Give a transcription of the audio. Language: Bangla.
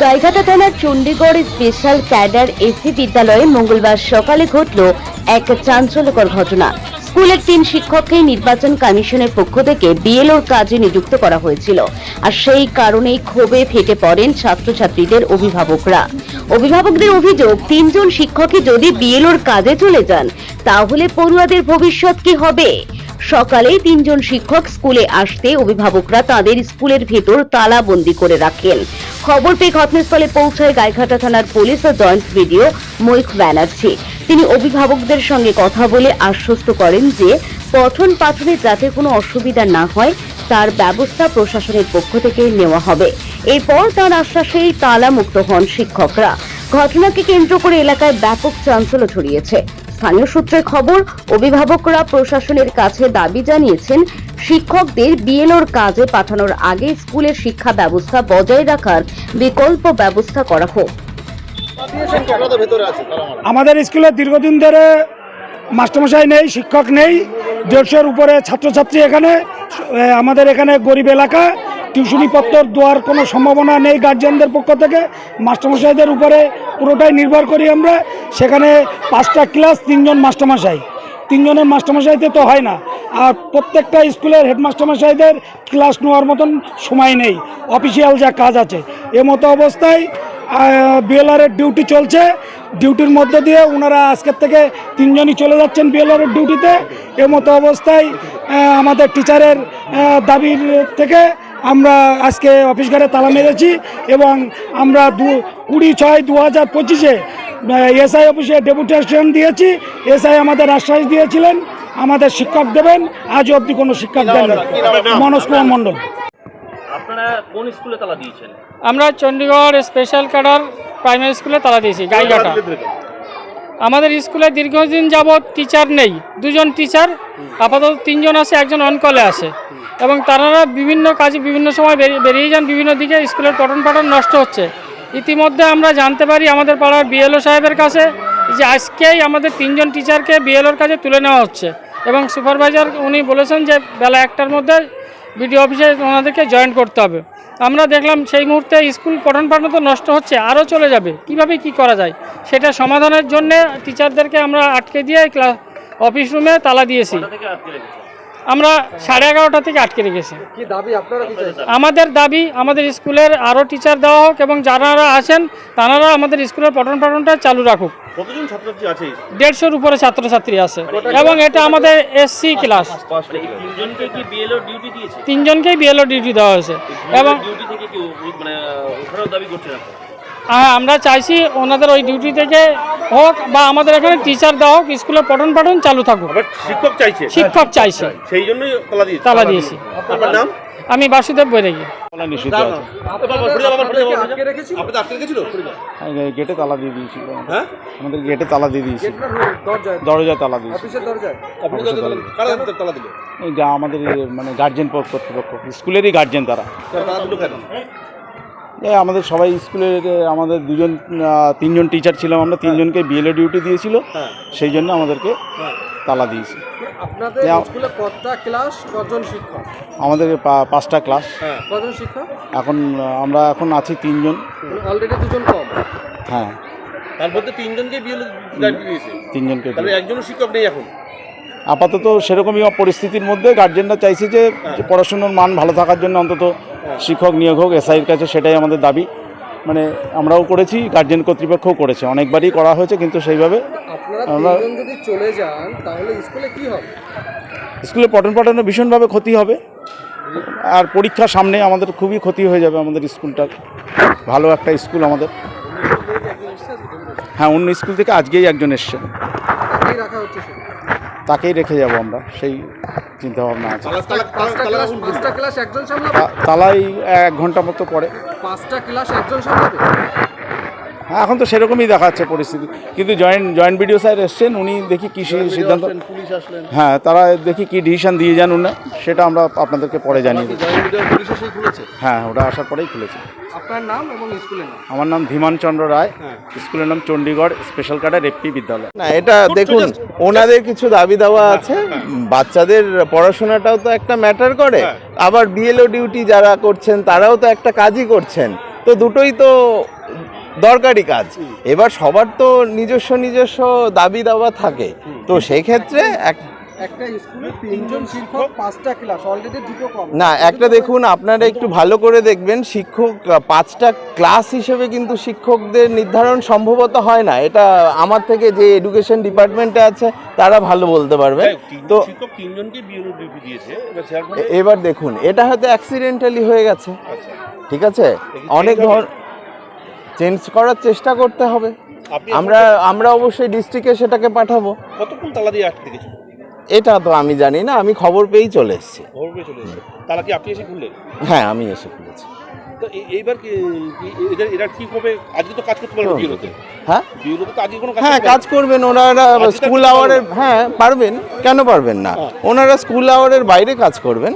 গাইঘাটা থানার চণ্ডীগড় স্পেশাল ক্যাডার এসি বিদ্যালয়ে মঙ্গলবার সকালে ঘটল এক চাঞ্চল্যকর ঘটনা। স্কুলের তিন শিক্ষককে নির্বাচন কমিশনের পক্ষ থেকে বিএলওর কাজে নিযুক্ত করা হয়েছিল। আর সেই কারণেই ক্ষোভে ফেটে পড়েন ছাত্রছাত্রীদের অভিভাবকরা। অভিভাবকদের অভিযোগ, তিনজন শিক্ষকই যদি বিএলওর কাজে চলে যান, তাহলে পড়ুয়াদের ভবিষ্যৎ কি হবে? সকালেই তিনজন শিক্ষক স্কুলে আসতে অভিভাবকরা তাদের স্কুলের ভেতর তালাবন্দি করে রাখেন। খবর পেয়ে ঘটনাস্থলে পৌঁছায় গাইঘাটা থানার পুলিশ ও জয়েন্ট ভিডিও মৈক ব্যানার্জি। তিনি অভিভাবকদের সঙ্গে কথা বলে আশ্বস্ত করেন যে, পঠন পাঠনে যাতে কোনো অসুবিধা না হয়, তার ব্যবস্থা প্রশাসনের পক্ষ থেকে নেওয়া হবে। এরপর তার আশ্বাসেই তালা মুক্ত হন শিক্ষকরা। ঘটনাকে কেন্দ্র করে এলাকায় ব্যাপক চাঞ্চল্য ছড়িয়েছে। স্থানীয় সূত্রে খবর, অভিভাবকরা প্রশাসনের কাছে দাবি জানিয়েছেন, শিক্ষকদের বিএলওর কাজে পাঠানোর আগে স্কুলের শিক্ষা ব্যবস্থা বজায় রাখার বিকল্প ব্যবস্থা করা হোক। আমাদের স্কুলে দীর্ঘদিন ধরে মাস্টারমশাই নেই, শিক্ষক নেই, দেড়শোর উপরে ছাত্রছাত্রী এখানে আমাদের এখানে গরিব এলাকা টিউশনি পত্র দেওয়ার কোনো সম্ভাবনা নেই গার্জিয়ানদের পক্ষ থেকে, মাস্টারমশাইদের উপরে পুরোটাই নির্ভর করি আমরা। সেখানে পাঁচটা ক্লাস, তিনজন মাস্টারমশাই। তিনজনের মাস্টারমশাইতে তো হয় না। আর প্রত্যেকটা স্কুলের হেডমাস্টারমশাইদের ক্লাস নেওয়ার মতন সময় নেই। অফিসিয়াল যা কাজ আছে। এ মতো অবস্থায় বিএলআরের ডিউটি চলছে। ডিউটির মধ্য দিয়ে ওনারা আজকের থেকে তিনজনই চলে যাচ্ছেন বিএলআরের ডিউটিতে। এ মতো অবস্থায় আমাদের টিচারের দাবির থেকে আমরা আজকে অফিস ঘরে তালা মেরেছি এবং আমরা দু কুড়ি ছয় দু হাজার পঁচিশে এসআই অফিসে ডেপুটেশন দিয়েছি এসআই আমাদের আশ্বাস দিয়েছিলেন আমাদের শিক্ষক দেবেন আজ অবধি কোনো শিক্ষক দেন না। মনোজ কুমার মণ্ডল। আপনারা কোন স্কুলে তালা দিয়েছেন? আমরা চণ্ডীগড় স্পেশাল ক্যাডার প্রাইমারি স্কুলে তালা দিয়েছি গাইঘাটা। আমাদের স্কুলে দীর্ঘদিন যাবৎ টিচার নেই দুজন টিচার আপাতত তিনজন আছে একজন অনকলে আছে। এবং তারা বিভিন্ন কাজে বিভিন্ন সময় বেরিয়ে- বেরিয়ে যান বিভিন্ন দিকে স্কুলের পঠন পাঠন নষ্ট হচ্ছে। ইতিমধ্যে আমরা জানতে পারি আমাদের পাড়ার বিএলও সাহেবের কাছে যে আজকেই আমাদের তিনজন টিচারকে বিএলওর কাছে তুলে নেওয়া হচ্ছে। এবং সুপারভাইজার উনি বলেছেন যে বেলা একটার মধ্যে বিডিও অফিসে ওনাদেরকে জয়েন করতে হবে। আমরা দেখলাম সেই মুহূর্তে স্কুল পঠন পাঠন তো নষ্ট হচ্ছে, আরও চলে যাবে। কীভাবে কি করা যায়? সেটা সমাধানের জন্যে টিচারদেরকে আমরা আটকে দিয়ে ক্লাস অফিস রুমে তালা দিয়েছি। আমরা সাড়ে এগারোটা থেকে আটকে রেখেছি। কি দাবি আপনারা কি চাইছেন? আমাদের দাবি আমাদের স্কুলের আরও টিচার দেওয়া হোক এবং যারা আছেন তারা আমাদের স্কুলের পঠন পাঠনটা চালু রাখুক। দেড়শোর উপরে ছাত্রছাত্রী আছে এবং এটা আমাদের এসসি ক্লাস তিনজনকেই বিএলও ডিউটি দেওয়া হয়েছে। এবং ডিউটি থেকে কি ও- ও- মানে? হ্যাঁ আমরা চাইছি ওনাদের ওই ডিউটি থেকে হোক বা আমাদের এখানে টিচার দেওয়া হোক স্কুলে পঠন পাঠন চালু থাকুক। শিক্ষক চাইছে। শিক্ষক চাইছে। সেই জন্যই তালা দিয়েছে। তালা দিয়েছি। আপনার নাম? আমি বাসুদেব বৈরাগী। গেটে তালা দিয়ে দিয়েছিল। হ্যাঁ? আমাদের গেটে তালা দিয়ে দিয়েছিল। দরজায় দরজায়? তালা যা আমাদের মানে গার্জেন কর্তৃপক্ষ। স্কুলেরই গার্জেন তারা। আমাদের সবাই স্কুলের আমাদের দুজন তিনজন টিচার ছিলাম আমরা তিনজনকে বিএলএ ডিউটি দিয়েছিল। হ্যাঁ। সেই জন্য আমাদেরকে হ্যাঁ। তালা দিয়েছি। আপনাদের স্কুলে কতটা ক্লাস কজন শিক্ষক? আমাদের পাঁচটা ক্লাস হ্যাঁ কজন শিক্ষক? এখন আমরা এখন আছি তিনজন। অলরেডি দুজন কম? হ্যাঁ। তার মধ্যে তিনজনকে দিয়েছে। তিনজনকে তাহলে দিয়ে। শিক্ষক নেই এখন? আপাতত সেরকমই পরিস্থিতির মধ্যে গার্জেনরা চাইছে যে পড়াশুনোর মান ভালো থাকার জন্য অন্তত শিক্ষক নিয়োগ হোক এসআইয়ের কাছে সেটাই আমাদের দাবি। মানে আমরাও করেছি গার্জেন কর্তৃপক্ষও করেছে। অনেকবারই করা হয়েছে কিন্তু সেইভাবে আমরা- যদি চলে যান তাহলে স্কুলে কি হবে? স্কুলে পঠন পাঠনে ভীষণভাবে ক্ষতি হবে। আর পরীক্ষার সামনে আমাদের খুবই ক্ষতি হয়ে যাবে আমাদের স্কুলটার। ভালো একটা স্কুল আমাদের। হ্যাঁ অন্য স্কুল থেকে আজকেই একজন তাকেই রাখা হচ্ছে। তাকেই রেখে যাব আমরা সেই চিন্তাভাবনা আছে। তালাই এক ঘণ্টা মতো পরে। পাঁচটা ক্লাস একজন সামলাবে? এখন তো সেরকমই দেখাচ্ছে পরিস্থিতি। কিন্তু জয়েন্ট জয়েন্ট বিডিও স্যার এসছেন উনি দেখি কী সিদ্ধান্ত হ্যাঁ তারা দেখি কি ডিসিশন দিয়ে যান উনি সেটা আমরা আপনাদেরকে পরে জানিয়ে খুলেছে? হ্যাঁ ওটা আসার পরেই খুলেছে। আপনার নাম এবং স্কুলের নাম? আমার নাম ধীমান চন্দ্র রায় হ্যাঁ। স্কুলের নাম চণ্ডীগড় স্পেশাল কার্ডার এফপি বিদ্যালয়। না এটা দেখুন ওনাদের কিছু দাবি দাওয়া আছে। বাচ্চাদের পড়াশোনাটাও তো একটা ম্যাটার করে। আবার বিএলও ডিউটি যারা করছেন তারাও তো একটা কাজই করছেন। তো দুটোই তো দরকারি কাজ। এবার সবার তো নিজস্ব নিজস্ব দাবি দাবা থাকে। তো সেই ক্ষেত্রে এক একটা স্কুলে তিনজন শিক্ষক পাঁচটা ক্লাস অলরেডি দুটো কম। না একটা দেখুন আপনারা একটু ভালো করে দেখবেন শিক্ষক পাঁচটা ক্লাস হিসেবে কিন্তু শিক্ষকদের নির্ধারণ সম্ভবত হয় না। এটা আমার থেকে যে এডুকেশন ডিপার্টমেন্টে আছে তারা ভালো বলতে পারবে। তো তো তিনজনকে দিয়েছে এবার দেখুন এটা হয়তো অ্যাক্সিডেন্টালি হয়ে গেছে। আচ্ছা। ঠিক আছে? অনেক ধর চেঞ্জ করার চেষ্টা করতে হবে। আমরা আমরা অবশ্যই ডিস্ট্রিক্টে সেটাকে পাঠাবো। কতক্ষণ তালা দিয়ে আটকে গেছে এটা তো আমি জানি না আমি খবর পেয়েই চলে এসেছি। খবর পেয়ে চলে এসেছে তালা কি আপনি এসে খুললেন? হ্যাঁ আমি এসে খুলেছি। তো এইবার কি কি- এদের এরা কি করবে আজকে তো কাজ করতে পারবে বিএলওতে হ্যাঁ? বিএলওতে তো আজকে কোনো কাজ হ্যাঁ কাজ করবেন ওনারা স্কুল আওয়ারের হ্যাঁ পারবেন কেন পারবেন না? হ্যাঁ। ওনারা স্কুল আওয়ারের বাইরে কাজ করবেন।